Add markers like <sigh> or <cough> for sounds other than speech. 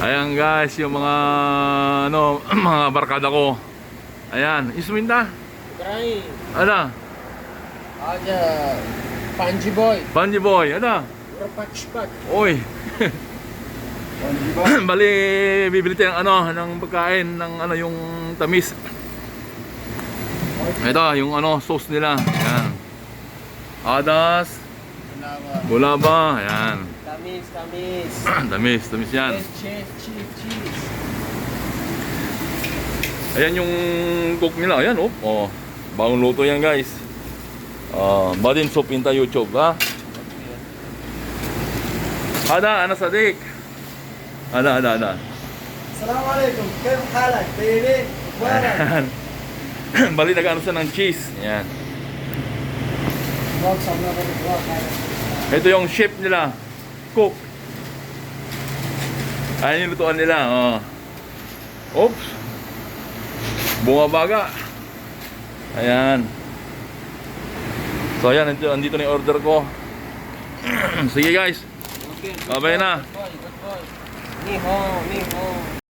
Ayan guys, yung mga ano, <clears throat> mga barkada ko. Ayan, isminta. Ibrahim. Ano? Aja. Panji boy. Banji boy, ano? Rapachpat. <clears throat> Oy. Bali, bibili tayo ng ano, ng pagkain, ng ano, yung tamis. Ito, yung ano, sauce nila. Ayan. Adas, Salamat. bulaba, ayan. Tamis, tamis. <clears throat> tamis, tamis yan. Cheese. Ayan yung cook nila. Ayan, oh. oh. Bagong luto yan, guys. Uh, Badin Soup Inta YouTube, ha? Ada, ana sadik. Ada, ada, ada. Assalamualaikum. Kayo kalat, baby. Buwan. <clears throat> Bali nag-ano siya ng cheese. Ayan. Ito yung shape nila. Cook. Ayan yung lutuan nila. Oh. Oops. Bumabaga. Ayan. So ayan, andito, andito na yung order ko. <clears throat> Sige guys. Okay, Babay na. Good boy, good boy. Ni hao, ni hao.